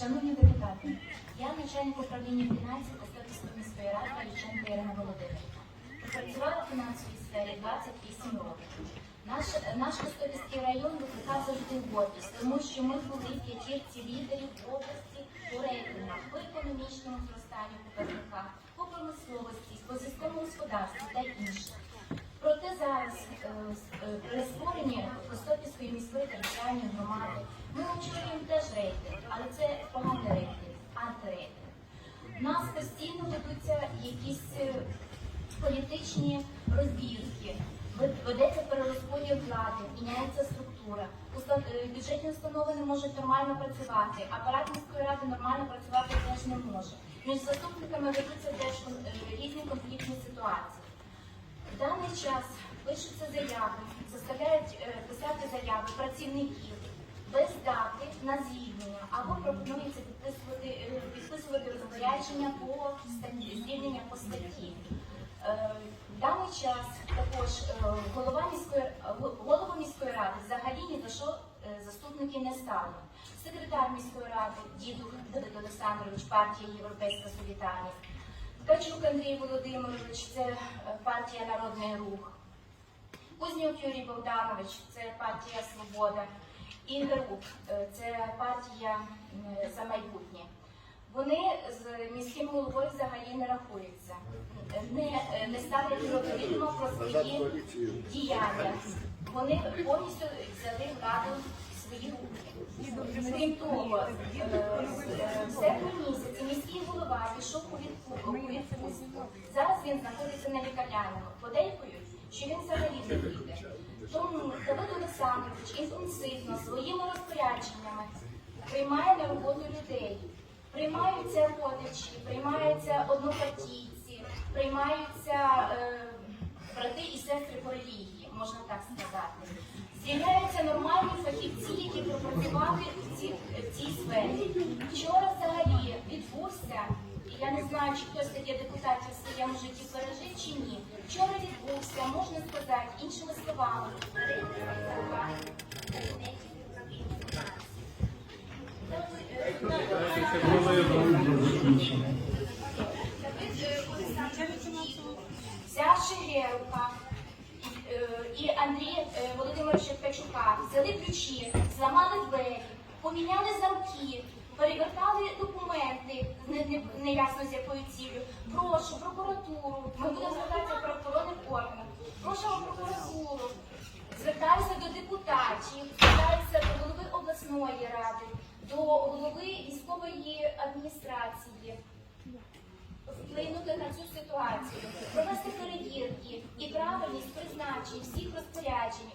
Шановні депутати, я начальник управління фінансів Костопільської міської ради Ліченко Ірина Володимирівна. Працювала в фінансовій сфері 28 років. Наш, наш Костопільський район викликав завжди гордість, тому що ми були в п'ятірці лідерів області у рейтингах по економічному зростанню показниках, по промисловості, по сільському господарству та інше. Проте зараз е, е, при створенні Костопільської міської територіальної громади ми очолюємо теж рейтинг, але це поганий рейтинг, антирейтинг. У нас постійно ведуться якісь е, політичні розбірки, ведеться перерозподіл влади, міняється структура. Е, Бюджетні установи не можуть нормально працювати, апарат міської ради нормально працювати теж не може. Між заступниками ведуться теж е, різні конфліктні ситуації. В даний час пишуться заяви, заставляють писати заяви працівників без дати на звільнення або пропонується підписувати, е, підписувати розпорядження по статті, звільнення по статті. Е, В даний час також е, голова міської голову міської ради взагалі ні за що заступники не стали. Секретар міської ради дідух Давид Олександрович, партія Європейська Солідарність. Ткачук Андрій Володимирович, це партія Народний Рух. Кузнюк Юрій Богданович, це партія Свобода. І Герук, е, це партія за майбутнє. Вони з міським головою взагалі не рахуються, не, е, не ставлять відповідно про свої діяння. Вони повністю взяли владу в свої руки. Крім того, е, в серпні місяці міський голова пішов у відпустку. Зараз він знаходиться на лікарняному. Подейкують, що він взагалі не піде. Тому Олександрович інтенсивно своїми розпорядженнями приймає на роботу людей. Приймаються родичі, приймаються однопартійці, приймаються е, брати і сестри по релігії, можна так сказати. З'являються нормальні фахівці, які пропрацювали в цій, в цій сфері. Вчора взагалі відбувся, і я не знаю, чи хтось таке депутатів в своєму житті пережив чи ні. Вчора відбувся, можна сказати, іншими словами. Взявши Герука е, і Андрія е, Володимировича Ткачука, взяли ключі, зламали двері, поміняли замки, перевертали документи, не, не, неясно з якою цілею. Прошу прокуратуру, ми будемо звертатися до правоохоронних органів. Просимо прокуратуру, звертаюся до депутатів, звертаюся до голови обласної ради, до голови військової адміністрації. Вплинути на цю ситуацію, провести перевірки і правильність призначень всіх розпоряджень